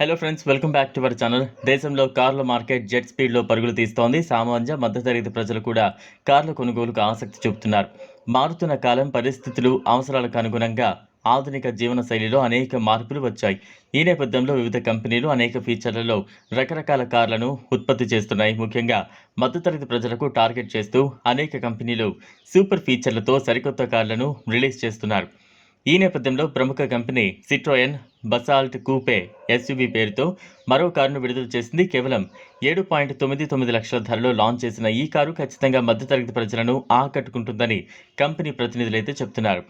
Hello friends welcome back to our channel దేశంలో కార్ల market jet స్పీడ్లో పరుగులు తీస్తోంది. సామాన్య మధ్యతరగతి ప్రజలు కూడా కార్ల కొనుగోలుకు ఆసక్తి చూపుతున్నారు. మారుతున్న కాలం పరిస్థితులు అవసరాలకు అనుగుణంగా ఆధునిక జీవన శైలిలో అనేక మార్పులు వచ్చాయి. ఈ నేపథ్యంలో వివిధ కంపెనీలు అనేక ఫీచర్లలో రకరకాల కార్లను ఉత్పత్తి చేస్తున్నాయి. ముఖ్యంగా మధ్యతరగతి ప్రజలకు టార్గెట్ చేస్తూ అనేక కంపెనీలు సూపర్ ఫీచర్లతో సరికొత్త కార్లను రిలీజ్ చేస్తున్నారు. ఈ నేపథ్యంలో ప్రముఖ company Citroen Basalt coupe SUV పేరుతో మరో కారును విడుదల చేసింది. కేవలం ఏడు పాయింట్ తొమ్మిది తొమ్మిది లక్షల ధరలో లాంచ్ చేసిన ఈ కారు ఖచ్చితంగా మధ్యతరగతి ప్రజలను ఆకట్టుకుంటుందని కంపెనీ ప్రతినిధులు అయితే చెప్తున్నారు.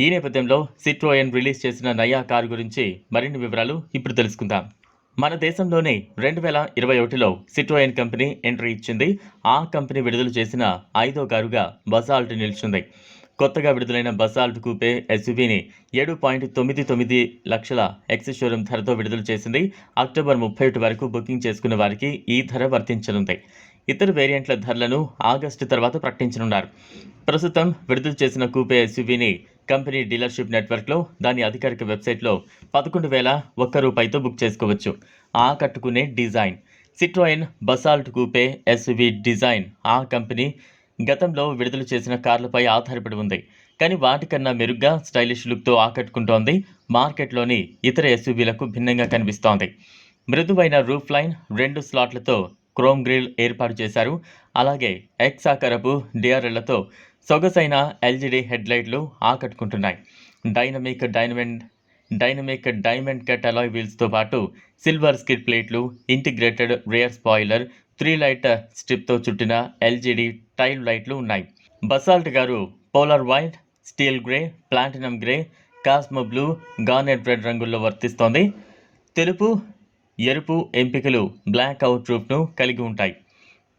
ఈ నేపథ్యంలో సిట్రోయన్ రిలీజ్ చేసిన నయా కారు గురించి మరిన్ని వివరాలు ఇప్పుడు తెలుసుకుందాం. మన దేశంలోనే రెండు వేల ఇరవై ఒకటిలో సిట్రోయన్ కంపెనీ ఎంట్రీ ఇచ్చింది. ఆ కంపెనీ విడుదల చేసిన ఐదో కారుగా బసాల్ట్ నిలిచింది. కొత్తగా విడుదలైన బసాల్ట్ కూపే ఎస్యూవీని ఏడు పాయింట్ తొమ్మిది తొమ్మిది లక్షల ఎక్స్ షోరూమ్ ధరతో విడుదల చేసింది. అక్టోబర్ ముప్పై ఒకటి వరకు బుకింగ్ చేసుకున్న వారికి ఈ ధర వర్తించనుంది. ఇతర వేరియంట్ల ధరలను ఆగస్టు తర్వాత ప్రకటించనున్నారు. ప్రస్తుతం విడుదల చేసిన కూపే ఎస్యూవీని కంపెనీ డీలర్షిప్ నెట్వర్క్లో దాని అధికారిక వెబ్సైట్లో పదకొండు వేల ఒక్క రూపాయితో బుక్ చేసుకోవచ్చు. ఆకట్టుకునే design. Citroen Basalt coupe SUV design. ఆ కంపెనీ గతంలో విడుదల చేసిన కార్లపై ఆధారపడి ఉంది. కానీ వాటికన్నా మెరుగ్గా స్టైలిష్ లుక్తో ఆకట్టుకుంటోంది మార్కెట్లోని ఇతర ఎస్యూవీలకు భిన్నంగా కనిపిస్తోంది. మృదువైన రూఫ్ లైన్ రెండు స్లాట్లతో క్రోమ్ గ్రిల్ ఏర్పాటు చేశారు. అలాగే ఎక్స్ ఆకారపు డిఆర్ఎళ్ళతో సొగసైన ఎల్జీడీ హెడ్లైట్లు ఆకట్టుకుంటున్నాయి. డైనమిక్ డైనమెంట్ డైనమిక్ డైమండ్ కట్ అలాయ్ వీల్స్తో పాటు సిల్వర్ స్కిడ్ ప్లేట్లు integrated rear spoiler three light స్ట్రిప్తో చుట్టిన ఎల్జీడీ టైల్ లైట్లు ఉన్నాయి. బసాల్ట్ గారు polar white steel grey platinum grey cosmo blue garnet red రంగుల్లో వర్తిస్తోంది. తెలుపు ఎరుపు ఎంపికలు బ్లాక్ అవుట్ రూఫ్ను కలిగి ఉంటాయి.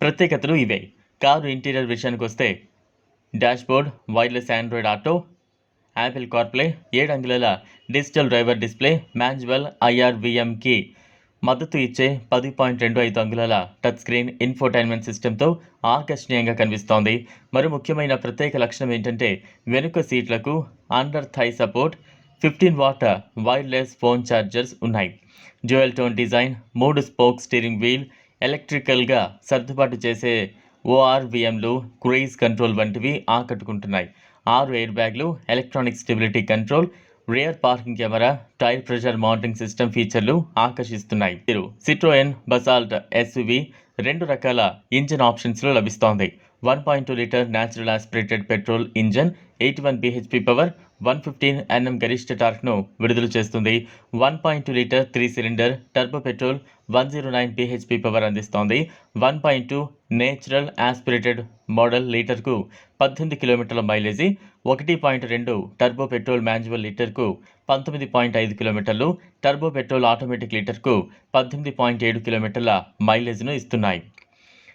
ప్రత్యేకతలు ఇవే. కారు ఇంటీరియర్ విషయానికి వస్తే dashboard wireless Android Auto Apple CarPlay ఏడు అంగుళాల డిజిటల్ డ్రైవర్ డిస్ప్లే మాన్యువల్ ఐఆర్విఎంకి మద్దతు ఇచ్చే పది పాయింట్ రెండు ఐదు అంగుళాల టచ్ స్క్రీన్ ఇన్ఫోటైన్మెంట్ సిస్టంతో ఆకర్షణీయంగా కనిపిస్తోంది. మరో ముఖ్యమైన ప్రత్యేక లక్షణం ఏంటంటే వెనుక సీట్లకు under thigh support fifteen watt wireless phone chargers ఉన్నాయి. డ్యూయల్ టోన్ డిజైన్ మూడు స్పోక్ స్టీరింగ్ వీల్ ఎలక్ట్రికల్గా సర్దుబాటు చేసే ఓఆర్విఎంలు క్రూయిజ్ కంట్రోల్ వంటివి ఆకట్టుకుంటున్నాయి. ఆరు ఎయిర్ బ్యాగ్లు electronic stability control rear parking camera tyre pressure mounting system ఫీచర్లు ఆకర్షిస్తున్నాయి. మీరు సిట్రోయన్ బసాల్ట్ ఎస్యువి రెండు రకాల ఇంజిన్ ఆప్షన్స్లో లభిస్తోంది. One point two litre natural aspirated petrol engine eight one BHP power one fifteen NM గరిష్ట టార్క్ను విడుదల చేస్తుంది. One point two litre three cylinder turbo petrol one zero nine BHP power అందిస్తోంది. One point two natural aspirated model లీటర్కు పద్దెనిమిది కిలోమీటర్ల mileage ఒకటి point రెండు turbo petrol manual లీటర్కు పంతొమ్మిది పాయింట్ ఐదు కిలోమీటర్లు టర్బో పెట్రోల్ ఆటోమేటిక్ లీటర్కు పద్దెనిమిది పాయింట్ ఏడు కిలోమీటర్ల మైలేజ్ను ఇస్తున్నాయి.